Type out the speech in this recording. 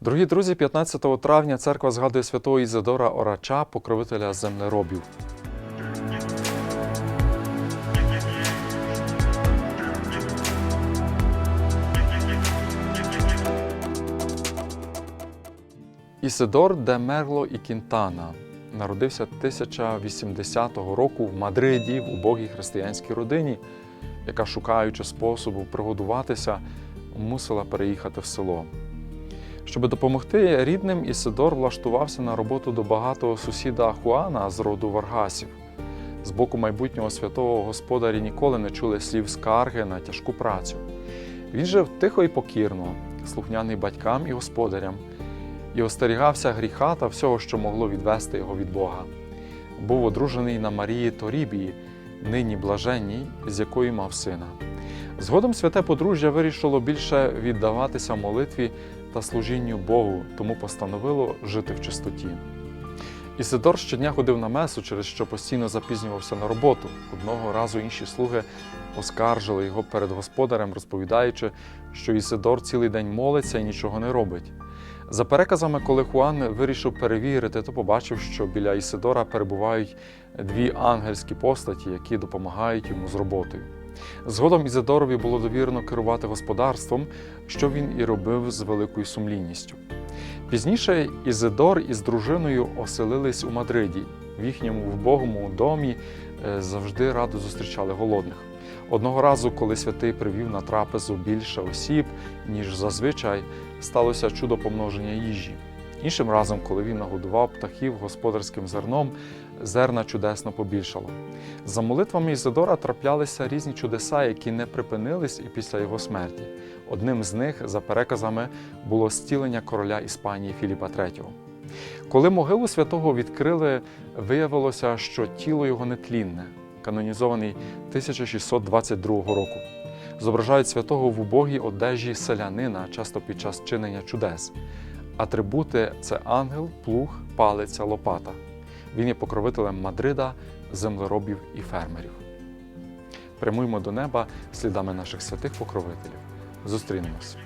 Дорогі друзі, 15 травня церква згадує святого Ізидора Орача, покровителя землеробів. Ісидор де Мерло і Кінтана народився 1080 року в Мадриді в убогій християнській родині, яка, шукаючи способу пригодуватися, мусила переїхати в село. Щоб допомогти рідним, Ісидор влаштувався на роботу до багатого сусіда Хуана з роду Варгасів. З боку майбутнього святого господарі ніколи не чули слів скарги на тяжку працю. Він жив тихо і покірно, слухняний батькам і господарям, і остерігався гріха та всього, що могло відвести його від Бога. Був одружений на Марії Торібії, нині блаженній, з якою мав сина. Згодом святе подружжя вирішило більше віддаватися молитві та служінню Богу, тому постановило жити в чистоті. Ісидор щодня ходив на месу, через що постійно запізнювався на роботу. Одного разу інші слуги оскаржили його перед господарем, розповідаючи, що Ісидор цілий день молиться і нічого не робить. За переказами, коли Хуан вирішив перевірити, то побачив, що біля Ісидора перебувають дві ангельські постаті, які допомагають йому з роботою. Згодом Ізидорові було довірено керувати господарством, що він і робив з великою сумлінністю. Пізніше Ізидор із дружиною оселились у Мадриді. В їхньому вбогому домі е, завжди радо зустрічали голодних. Одного разу, коли святий привів на трапезу більше осіб, ніж зазвичай, сталося чудо помноження їжі. Іншим разом, коли він нагодував птахів господарським зерном, зерна чудесно побільшало. За молитвами Ізидора траплялися різні чудеса, які не припинились і після його смерті. Одним з них, за переказами, було зцілення короля Іспанії Філіпа III. Коли могилу святого відкрили, виявилося, що тіло його нетлінне, канонізований 1622 року. Зображають святого в убогій одежі селянина, часто під час чинення чудес. Атрибути це ангел, плуг, палиця, лопата. Він є покровителем Мадрида, землеробів і фермерів. Прямуємо до неба слідами наших святих покровителів. Зустрінемось.